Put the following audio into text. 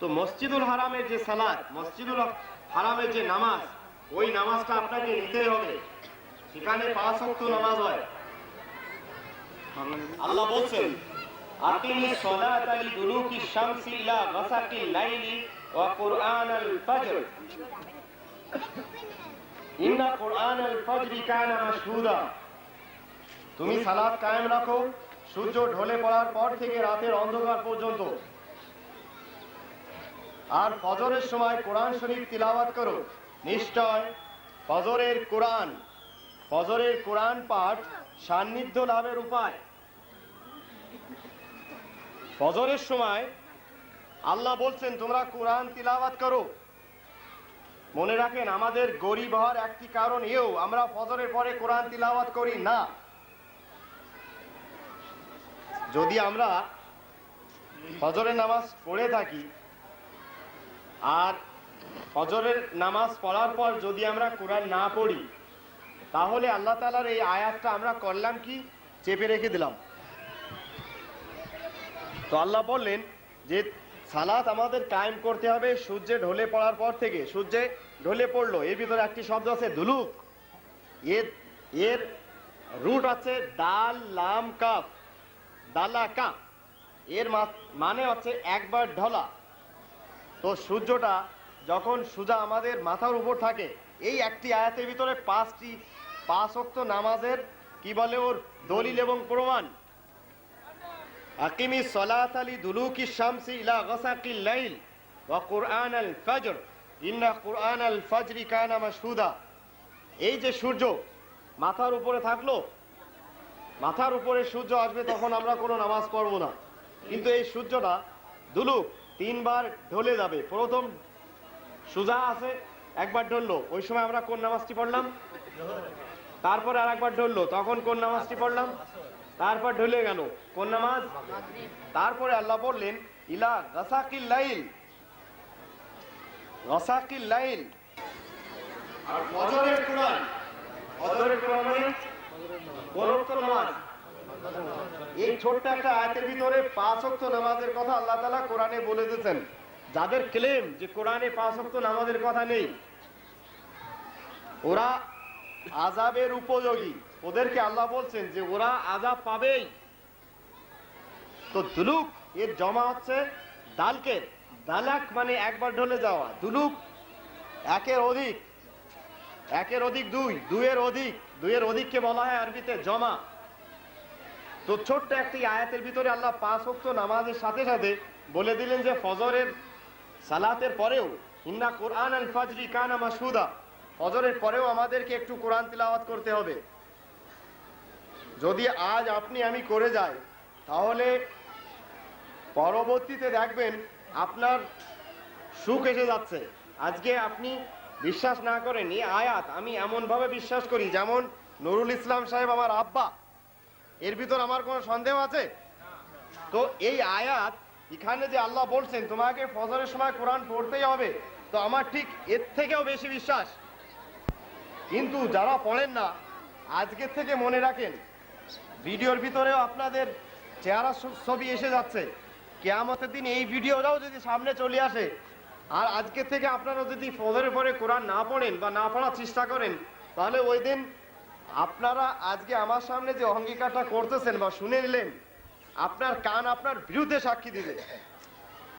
তো মসজিদুল হারামের যে সালাদ, মসজিদুল হারামের যে নামাজ, ওই নামাজটা আপনাকে নিতে হবে। সেখানে পাঁচ ওয়াক্ত নামাজ হয়। আল্লাহ বলছেন আকিমি লিদুলুকি শামসি ইলা গাসাকিল লাইলি ওয়া ইন্না কানা মাশহুদা। তুমি সালাত কায়েম রাখো, সূর্য ঢলে পড়ার পর থেকে রাতের অন্ধকার পর্যন্ত। আর ফজরের সময় কোরআন শরীফ তিলাওয়াত করো। নিশ্চয় ফজরের কোরআন ফজরের কোরআন পাঠ সান্নিধ্য লাভের উপায়। ফজরের সময় আল্লাহ বলছেন, তোমরা কোরআন তিলাওয়াত করো। মনে রাখেন, আমাদের গরিব হওয়ার একটি কারণ এও, আমরা ফজরের পরে কোরআন তিলাওয়াত করি না। যদি আমরা ফজরের নামাজ পড়ে থাকি আর ফজরের নামাজ পড়ার পর যদি আমরা কোরআন না পড়ি, তাহলে আল্লাহ তালার এই আয়াতটা আমরা করলাম কি? চেপে রেখে দিলাম। তো আল্লাহ বললেন যে সালাত আমাদের কায়েম করতে হবে সূর্যে ঢলে পড়ার পর থেকে। সূর্যে ঢলে পড়ল, এর ভিতরে একটি শব্দ আছে দুলুক। এর এর রুট আছে দাল, লাম কাপ দালা দালাকা এর মানে হচ্ছে একবার ঢলা। তো সূর্যটা যখন সুজা আমাদের মাথার উপর থাকে, এই একটি আয়াতের ভিতরে পাঁচটি পাঁচ অক্ত নামাজের, কি বলে ওর, দলিল এবং প্রমাণ। আকিমি সলাত আলী দুলুকি শামসি ইলা গসাকিল লাইল ওয়া কুরআন আল ফজর, ইন্না কুরআন আল ফজরি কানা মাশহুদা। এই যে সূর্য মাথার উপরে থাকল, মাথার উপরে সূর্য আসবে তখন আমরা কোনো নামাজ পড়ব না। কিন্তু এই সূর্যটা দুলুক তিনবার ঢলে যাবে। প্রথম সুজা আছে, একবার ঢললো। ওই সময় আমরা কোন নামাজটি পড়লাম? তারপরে আর একবার ঢললো। তখন কোন নামাজটি পড়লাম? তারপর ঢলে গেল। কোন নামাজ? তারপরে আল্লাহ বললেন, ইলা গাসাকিল লাইল। গাসাকিল লাইল। আর ফজরের কোরআন। ফজরের কোরআন মানে কোন ওয়াক্ত নামাজ এই ছোট্ট একটা আয়াতের ভিতরে পাঁচ ওয়াক্ত নামাজের কথা আল্লাহ তাআলা কোরআনে বলে দিয়েছেন। যাদের ক্লেম যে কোরআনে পাঁচ ওয়াক্ত নামাজের কথা নেই, ওরা আজাবের উপযোগী। ওদেরকে আল্লাহ বলছেন যে ওরা আজাব পাবেই। তো দুলুক, এর জমা হচ্ছে দালকের দালাক মানে একবার ঢলে যাওয়া। দুলুক, একের অধিক একের অধিক দুই, দুইয়ের অধিক, দুইয়ের অধিককে বলা হয় আরবিতে জমা। তো ছোট্ট একটি আয়াতের ভিতরে আল্লাহ পাঁচ ওয়াক্ত নামাজের সাথে সাথে বলে দিলেন যে ফজরের সালাতের পরেও, ইন্না কোরআন আল ফজরি কানা মাসুদা ফজরের পরেও আমাদেরকে একটু কোরআন তিলাওয়াত করতে হবে। যদি আজ আপনি, আমি করে যাই, তাহলে পরবর্তীতে দেখবেন আপনার সুখ এসে যাচ্ছে। আজকে আপনি বিশ্বাস না করেন এই আয়াত আমি এমনভাবে বিশ্বাস করি, যেমন নুরুল ইসলাম সাহেব, আমার আব্বা এর ভিতর আমার কোনো সন্দেহ আছে? তো এই আয়াত, এখানে যে আল্লাহ বলছেন, তোমাকে ফজরের সময় কোরআন পড়তেই হবে, তো আমার ঠিক এর থেকেও বেশি বিশ্বাস। কিন্তু যারা পড়েন না আজকের থেকে মনে রাখেন, ভিডিওর ভিতরেও আপনাদের চেহারা ছবি এসে যাচ্ছে। কেয়ামতের দিন এই ভিডিওটাও যদি সামনে চলে আসে, আর আজকে থেকে আপনারা যদি ফজরের পরে কোরআন না পড়েন বা না পড়ার চেষ্টা করেন, তাহলে ওই দিন আপনারা আজকে আমার সামনে যে অঙ্গীকারটা করতেছেন বা শুনে নিলেন, আপনার কান আপনার বিরুদ্ধে সাক্ষী দিবে।